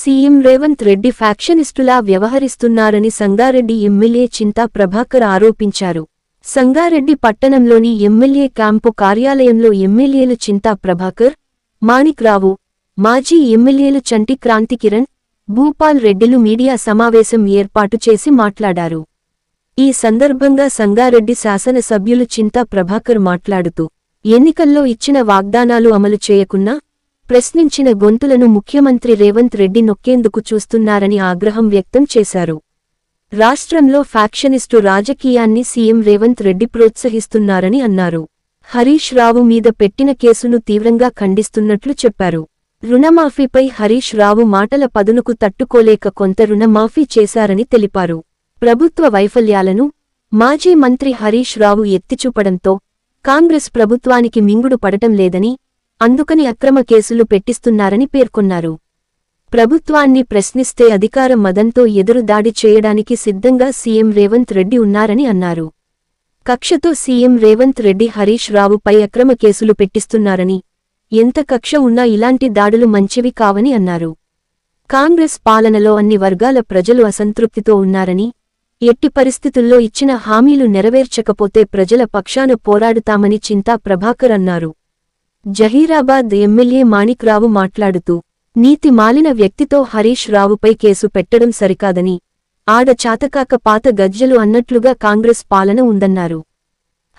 CM Revanth Reddy ఫ్యాక్షనిస్టులా వ్యవహరిస్తున్నారని Sangareddy MLA Chinta Prabhakar ఆరోపించారు. సంగారెడ్డి పట్టణంలోని ఎమ్మెల్యే క్యాంపు కార్యాలయంలో ఎమ్మెల్యేలు చింతా ప్రభాకర్ మాణిక్ రావు మాజీ ఎమ్మెల్యేలు చంటి క్రాంతికిరణ్ భూపాల్ రెడ్డిలు మీడియా సమావేశం ఏర్పాటు చేసి మాట్లాడారు. ఈ సందర్భంగా సంగారెడ్డి శాసనసభ్యులు చింతా ప్రభాకర్ మాట్లాడుతూ ఎన్నికల్లో ఇచ్చిన వాగ్దానాలు అమలు చేయకున్నా ప్రశ్నించిన గొంతులను ముఖ్యమంత్రి రేవంత్ రెడ్డి నొక్కేందుకు చూస్తున్నారని ఆగ్రహం వ్యక్తం చేశారు. రాష్ట్రంలో ఫ్యాక్షనిస్టు రాజకీయాన్ని సీఎం రేవంత్ రెడ్డి ప్రోత్సహిస్తున్నారని అన్నారు. హరీష్ రావు మీద పెట్టిన కేసును తీవ్రంగా ఖండిస్తున్నట్లు చెప్పారు. రుణమాఫీపై హరీష్ రావు మాటల పదునుకు తట్టుకోలేక కొంత రుణమాఫీ చేశారని తెలిపారు. ప్రభుత్వ వైఫల్యాలను మాజీ మంత్రి హరీష్ రావు ఎత్తిచూపడంతో కాంగ్రెస్ ప్రభుత్వానికి మింగుడు పడటం లేదని అందుకని అక్రమ కేసులు పెట్టిస్తున్నారని పేర్కొన్నారు. ప్రభుత్వాన్ని ప్రశ్నిస్తే అధికార మదంతో ఎదురు దాడి చేయడానికి సిద్ధంగా సీఎం రేవంత్ రెడ్డి ఉన్నారని అన్నారు. కక్షతో సీఎం రేవంత్ రెడ్డి హరీష్ రావుపై అక్రమ కేసులు పెట్టిస్తున్నారని ఎంత కక్ష ఉన్నా ఇలాంటి దాడులు మంచివి కావని అన్నారు. కాంగ్రెస్ పాలనలో అన్ని వర్గాల ప్రజలు అసంతృప్తితో ఉన్నారని ఎట్టి పరిస్థితుల్లో ఇచ్చిన హామీలు నెరవేర్చకపోతే ప్రజల పక్షాన పోరాడుతామని చింతా ప్రభాకర్ అన్నారు. జహీరాబాద్ ఎమ్మెల్యే మాణిక్రావు మాట్లాడుతూ నీతి మాలిన వ్యక్తితో హరీష్ రావుపై కేసు పెట్టడం సరికాదని ఆడ చాతకాక పాత గజ్జలు అన్నట్లుగా కాంగ్రెస్ పాలన ఉందన్నారు.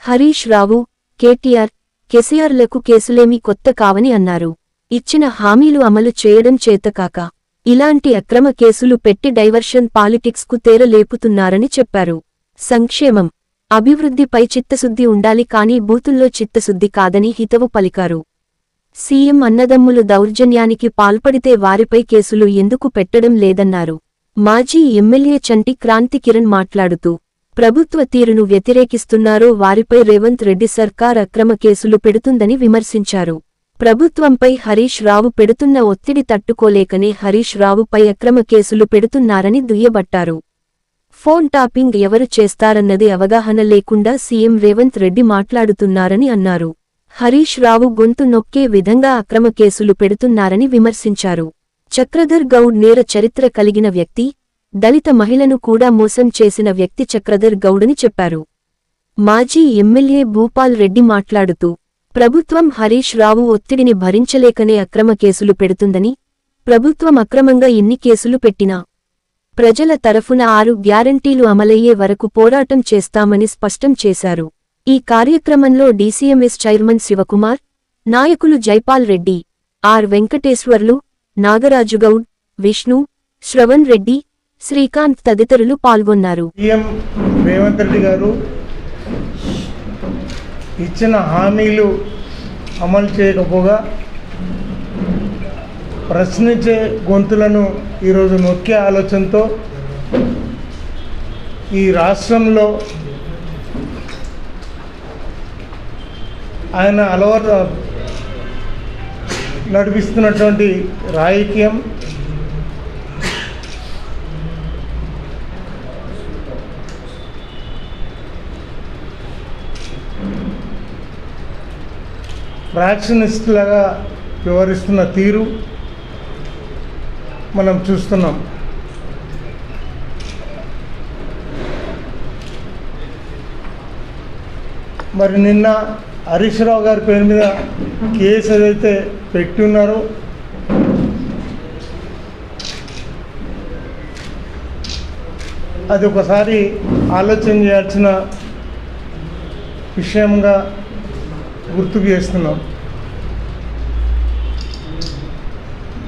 హరీష్ రావు కేటీఆర్ కెసిఆర్లకు కేసులేమీ కొత్త కావని అన్నారు. ఇచ్చిన హామీలు అమలు చేయడం చేతకాక ఇలాంటి అక్రమ కేసులు పెట్టి డైవర్షన్ పాలిటిక్స్కు తేరలేపుతున్నారని చెప్పారు. సంక్షేమం అభివృద్ధిపై చిత్తశుద్ధి ఉండాలి కానీ బూతుల్లో చిత్తశుద్ధి కాదని హితవు పలికారు. సీఎం అన్నదమ్ములు దౌర్జన్యానికి పాల్పడితే వారిపై కేసులు ఎందుకు పెట్టడం లేదన్నారు. మాజీ ఎమ్మెల్యే చంటి క్రాంతి కిరణ్ మాట్లాడుతూ ప్రభుత్వ తీరును వ్యతిరేకిస్తున్నారో వారిపై రేవంత్ రెడ్డి సర్కార్ అక్రమ కేసులు పెడుతుందని విమర్శించారు. ప్రభుత్వంపై హరీష్ రావు పెడుతున్న ఒత్తిడి తట్టుకోలేకనే హరీష్ రావుపై అక్రమ కేసులు పెడుతున్నారని దుయ్యబట్టారు. ఫోన్ టాపింగ్ ఎవరు చేస్తారన్నది అవగాహన లేకుండా సీఎం రేవంత్ రెడ్డి మాట్లాడుతున్నారని అన్నారు. హరీష్ రావు గొంతు నొక్కే విధంగా అక్రమ కేసులు పెడుతున్నారని విమర్శించారు. చక్రధర్ గౌడ్ నేర చరిత్ర కలిగిన వ్యక్తి దళిత మహిళను కూడా మోసం చేసిన వ్యక్తి చక్రధర్ గౌడని చెప్పారు. మాజీ ఎమ్మెల్యే భూపాల్ రెడ్డి మాట్లాడుతూ ప్రభుత్వం హరీష్ రావు ఒత్తిడిని భరించలేకనే అక్రమ కేసులు పెడుతుందని ప్రభుత్వం అక్రమంగా ఎన్ని కేసులు పెట్టినా ప్రజల తరఫున ఆరు గ్యారంటీలు అమలయ్యే వరకు పోరాటం చేస్తామని స్పష్టం చేశారు. ఈ కార్యక్రమంలో డీసీఎంఎస్ చైర్మన్ శివకుమార్ నాయకులు జైపాల్ రెడ్డి ఆర్ వెంకటేశ్వర్లు నాగరాజుగౌడ్ విష్ణు శ్రవణ్ రెడ్డి శ్రీకాంత్ తదితరులు పాల్గొన్నారు. రేవంత్ రెడ్డి గారు ఇచ్చిన హామీలు అమలు చేయకపోగా ప్రశ్నించే గొంతులను ఈరోజు నొక్కే ఆలోచనతో ఈ రాష్ట్రంలో ఆయన అలవాటు నడిపిస్తున్నటువంటి రాజకీయం ఫ్రాక్షనిస్ట్లాగా వివరిస్తున్న తీరు మనం చూస్తున్నాం. మరి నిన్న హరీష్ రావు గారి పేరు మీద కేసు ఏదైతే పెట్టి ఉన్నారో అది ఒకసారి ఆలోచన చేయాల్సిన విషయంగా గుర్తుకు చేస్తున్నాం.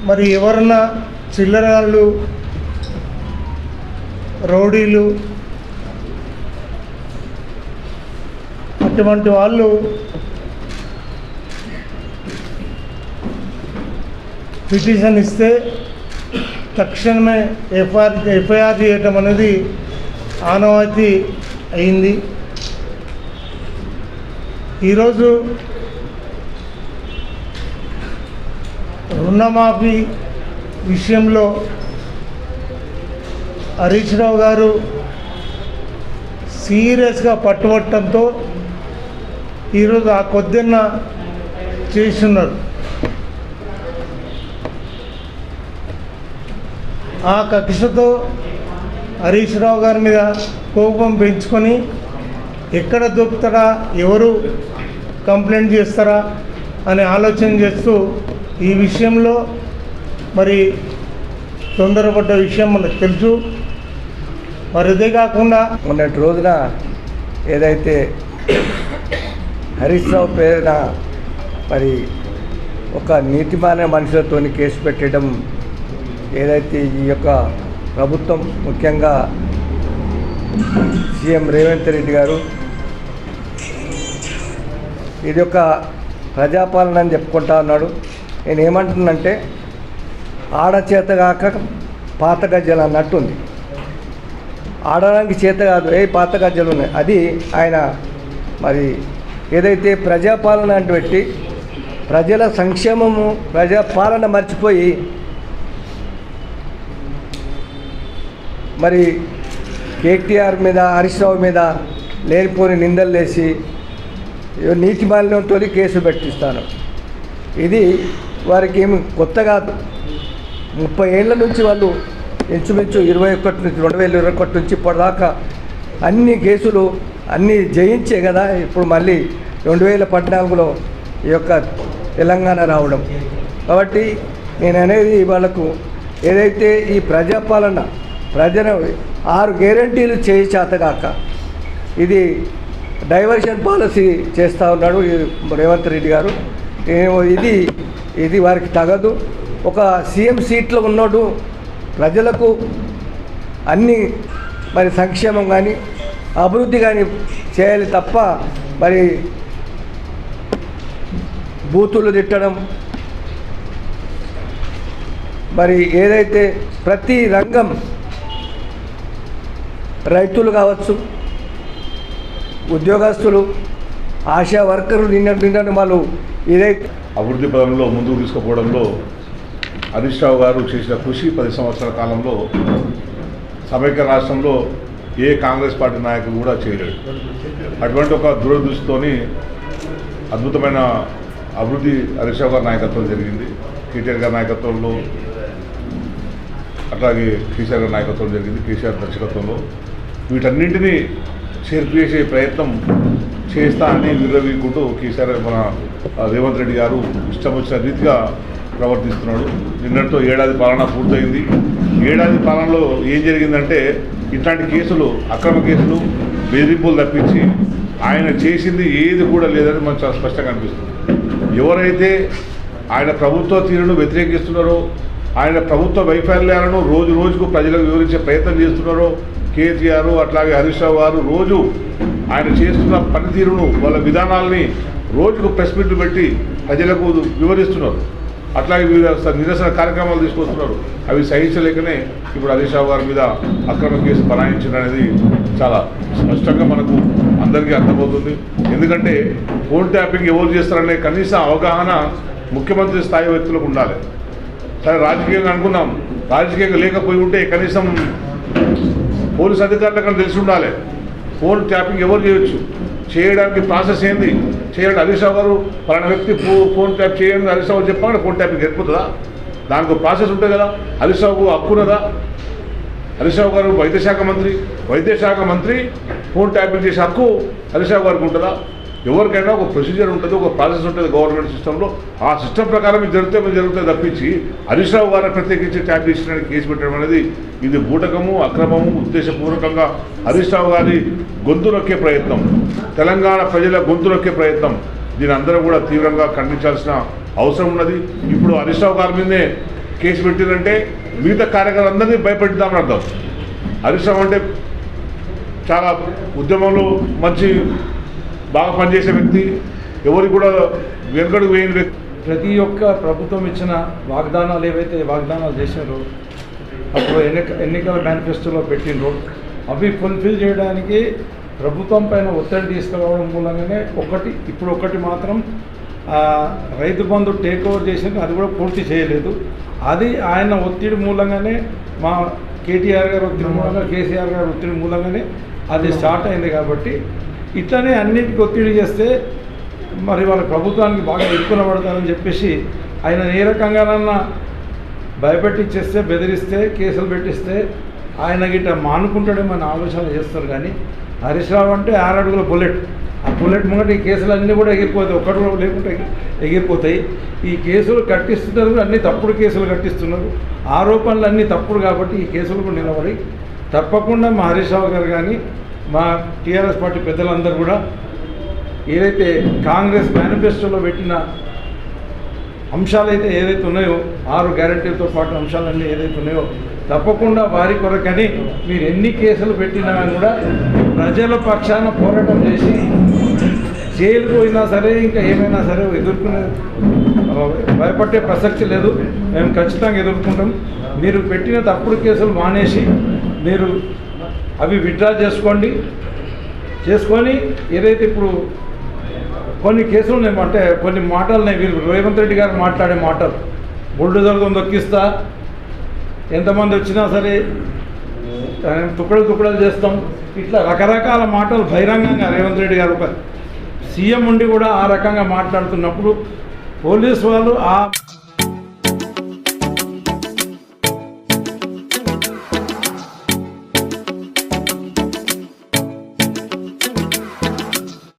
మరి ఎవరన్నా చిల్లరాళ్ళు రౌడీలు అటువంటి వాళ్ళు పిటిషన్ ఇస్తే తక్షణమే ఎఫ్ఐఆర్ ఎఫ్ఐఆర్ చేయటం అనేది ఆనవాయితీ అయింది. ఈరోజు రుణమాఫీ విషయంలో హరీష్ రావు గారు సీరియస్గా పట్టుబట్టడంతో ఈరోజు ఆ కొద్దిన్న చేస్తున్నారు. ఆ కక్షతో హరీష్ రావు గారి మీద కోపం పెంచుకొని ఎక్కడ దొరుకుతారా ఎవరు కంప్లైంట్ చేస్తారా అని ఆలోచన చేస్తూ ఈ విషయంలో మరి తొందరపడ్డ విషయం మనకు తెలుసు. మరి ఇదే కాకుండా మొన్నటి రోజున ఏదైతే హరీష్ రావు పేరున మరి ఒక నీతిమాన మనుషులతో కేసు పెట్టడం ఏదైతే ఈ యొక్క ప్రభుత్వం ముఖ్యంగా సీఎం రేవంత్ రెడ్డి గారు ఇది ఒక ప్రజాపాలన అని చెప్పుకుంటా ఉన్నాడు. నేను ఏమంటున్నంటే ఆడచేత కాక పాత గజ్జలు అన్నట్టుంది. ఆడడానికి చేత కాదు ఏ పాత గజ్జలు ఉన్నాయి? అది ఆయన మరి ఏదైతే ప్రజాపాలన అంటూ పెట్టి ప్రజల సంక్షేమము ప్రజాపాలన మర్చిపోయి మరి కేటీఆర్ మీద హరీష్ రావు మీద లేనిపోని నిందలు వేసి ఏదో నీతి మాలిన్యంతో కేసు పెట్టిస్తాను. ఇది వారికి ఏమి కొత్త కాదు. ముప్పై ఏళ్ళ నుంచి వాళ్ళు ఇంచుమించు ఇరవై ఒకటి నుంచి రెండు వేల ఇరవై ఒకటి నుంచి ఇప్పటిదాకా అన్ని కేసులు అన్నీ జయించే కదా ఇప్పుడు మళ్ళీ రెండు వేల పద్నాలుగులో ఈ యొక్క తెలంగాణ రావడం. కాబట్టి నేను అనేది వాళ్ళకు ఏదైతే ఈ ప్రజాపాలన ప్రజల ఆరు గ్యారంటీలు చేయి చేతగాక ఇది డైవర్షన్ పాలసీ చేస్తూ ఉన్నాడు రేవంత్ రెడ్డి గారు. ఇది ఇది వారికి తగదు. ఒక సీఎం సీట్లో ఉన్నాడు ప్రజలకు అన్ని మరి సంక్షేమం కానీ అభివృద్ధి కానీ చేయాలి తప్ప మరి బూతులు తిట్టడం మరి ఏదైతే ప్రతి రంగం రైతులు కావచ్చు ఉద్యోగస్తులు ఆశా వర్కర్లు నిన్న నిన్న వాళ్ళు ఏదైతే అభివృద్ధి పదంలో ముందుకు తీసుకుపోవడంలో హరీష్ రావు గారు చేసిన కృషి పది సంవత్సరాల కాలంలో సమైక్య రాష్ట్రంలో ఏ కాంగ్రెస్ పార్టీ నాయకులు కూడా చేయలేడు అటువంటి ఒక దురదృష్టితోని అద్భుతమైన అభివృద్ధి హరీష్ రావు గారి నాయకత్వం జరిగింది. కేటీఆర్ గారి నాయకత్వంలో అట్లాగే కేసీఆర్ గారి నాయకత్వం జరిగింది కేసీఆర్ దర్శకత్వంలో. వీటన్నింటినీ చేర్పేసే ప్రయత్నం చేస్తా అని విర్రవీకుంటూ కేసీఆర్ మన రేవంత్ రెడ్డి గారు ఇష్టం వచ్చిన రీతిగా ప్రవర్తిస్తున్నాడు. నిన్నటితో ఏడాది పాలన పూర్తయింది. ఏడాది పాలనలో ఏం జరిగిందంటే ఇట్లాంటి కేసులు అక్రమ కేసులు బెదిరింపులు తప్పించి ఆయన చేసింది ఏది కూడా లేదని మనకు చాలా స్పష్టంగా అనిపిస్తుంది. ఎవరైతే ఆయన ప్రభుత్వ తీరును వ్యతిరేకిస్తున్నారో ఆయన ప్రభుత్వ వైఫల్యాలను రోజు రోజుకు ప్రజలకు వివరించే ప్రయత్నం చేస్తున్నారో కేసీఆర్ అట్లాగే హరీష్ రావు గారు రోజు ఆయన చేస్తున్న పనితీరును వాళ్ళ విధానాలని రోజుకు ప్రెస్ మీట్లు పెట్టి ప్రజలకు వివరిస్తున్నారు. అట్లాగే వివిధ నిరసన కార్యక్రమాలు తీసుకొస్తున్నారు. అవి సహించలేకనే ఇప్పుడు హరీష్ రావు గారి మీద అక్రమ కేసు బనాయించడం అనేది చాలా స్పష్టంగా మనకు అందరికీ అర్థమవుతుంది. ఎందుకంటే ఫోన్ ట్యాపింగ్ ఎవరు చేస్తారనే కనీస అవగాహన ముఖ్యమంత్రి స్థాయి వ్యక్తులకు ఉండాలి. సరే రాజకీయంగా అనుకున్నాం. రాజకీయంగా లేకపోయి ఉంటే కనీసం పోలీస్ అధికారులకు తెలిసి ఉండాలి. ఫోన్ ట్యాపింగ్ ఎవరు చేయొచ్చు? చేయడానికి ప్రాసెస్ ఏంది? చేయండి. హరీష్రావు గారు పలానా వ్యక్తి ఫోన్ ట్యాప్ చేయండి. హరీష్రావు చెప్పగానే ఫోన్ ట్యాపింగ్ గెలుపుతుందా దానికి ప్రాసెస్ ఉంటుంది కదా. హరీష్రావుకు హక్కున్నదా హక్కు గారు వైద్యశాఖ మంత్రి. వైద్యశాఖ మంత్రి ఫోన్ ట్యాపింగ్ చేసే హక్కు హరీష్రావు గారికి ఉంటుందా? ఎవరికైనా ఒక ప్రొసీజర్ ఉంటుంది ఒక ప్రాసెస్ ఉంటుంది గవర్నమెంట్ సిస్టంలో ఆ సిస్టమ్ ప్రకారం ఇది జరిగితే మీరు జరుగుతుంది తప్పించి హరీష్ రావు గారిని ప్రత్యేకించి ట్యాప్ చేసిన కేసు పెట్టడం అనేది ఇది బూటకము అక్రమము ఉద్దేశపూర్వకంగా హరీష్ రావు గారి గొంతు నొక్కే ప్రయత్నం. తెలంగాణ ప్రజల గొంతు నొక్కే ప్రయత్నం. దీని అందరూ కూడా తీవ్రంగా ఖండించాల్సిన అవసరం ఉన్నది. ఇప్పుడు హరీష్ రావు గారి మీదే కేసు పెట్టిందంటే మిగతా కార్యకర్తలందరినీ భయపెట్టిద్దామని అర్థం. హరీష్ రావు అంటే చాలా ఉద్యమంలో మంచి బాగా పనిచేసే వ్యక్తి. ఎవరికి కూడా వెనుకడు వేయని వ్యక్తి. ప్రతి ఒక్క ప్రభుత్వం ఇచ్చిన వాగ్దానాలు ఏవైతే వాగ్దానాలు చేశారో అప్పుడు ఎన్నిక ఎన్నికల మేనిఫెస్టోలో పెట్టిండ్రో. అవి ఫుల్ఫిల్ చేయడానికి ప్రభుత్వం పైన ఒత్తిడి తీసుకురావడం మూలంగానే ఒకటి ఇప్పుడు ఒకటి మాత్రం రైతు బంధు టేక్ ఓవర్ చేసింది అది కూడా పూర్తి చేయలేదు. అది ఆయన ఒత్తిడి మూలంగానే మా కేటీఆర్ గారు ఒత్తిడి మూలంగా కేసీఆర్ గారు ఒత్తిడి మూలంగానే అది స్టార్ట్ అయింది కాబట్టి ఇట్లనే అన్నిటికీ ఒత్తిడి చేస్తే మరి వాళ్ళ ప్రభుత్వానికి బాగా ఎక్కువ పడతారని చెప్పేసి ఆయన ఏ రకంగానన్నా భయపెట్టించేస్తే బెదిరిస్తే కేసులు పెట్టిస్తే ఆయన గిట్ట మానుకుంటాడేమో అని ఆలోచన చేస్తారు కానీ హరీష్ రావు అంటే ఆరడుగుల బుల్లెట్. ఆ బుల్లెట్ ముంగట ఈ కేసులు అన్నీ కూడా ఎగిరిపోతాయి. ఒక్కటి కూడా లేకుంటే ఎగిరిపోతాయి. ఈ కేసులు కట్టిస్తున్నారు అన్ని తప్పుడు కేసులు కట్టిస్తున్నారు. ఆరోపణలు అన్నీ తప్పుడు కాబట్టి ఈ కేసులు కూడా నిలబడి తప్పకుండా మా హరీష్ రావు గారు కానీ మా టీఆర్ఎస్ పార్టీ పెద్దలందరూ కూడా ఏదైతే కాంగ్రెస్ మేనిఫెస్టోలో పెట్టిన అంశాలైతే ఏదైతే ఉన్నాయో ఆరు గ్యారంటీలతో పాటు అంశాలన్నీ ఏదైతే ఉన్నాయో తప్పకుండా వారి కొరకని మీరు ఎన్ని కేసులు పెట్టినా కూడా ప్రజల పక్షాన పోరాటం చేసి జైలు పోయినా సరే ఇంకా ఏమైనా సరే ఎదుర్కొనే భయపట్టే భయపడే ప్రసక్తి లేదు. మేము ఖచ్చితంగా ఎదుర్కొంటాం. మీరు పెట్టిన తప్పుడు కేసులు మానేసి మీరు అవి విత్డ్రా చేసుకోండి. చేసుకొని ఏదైతే ఇప్పుడు కొన్ని కేసులు ఉన్నాయి అంటే కొన్ని మాటలు నేను వీరు రేవంత్ రెడ్డి గారు మాట్లాడే మాటలు. బుల్డోజర్తో దొక్కిస్తా. ఎంతమంది వచ్చినా సరే తుక్కడలు తుక్కడలు చేస్తాం. ఇట్లా రకరకాల మాటలు బహిరంగంగా రేవంత్ రెడ్డి గారు ఒక సీఎం ఉండి కూడా ఆ రకంగా మాట్లాడుతున్నప్పుడు పోలీస్ వాళ్ళు ఆ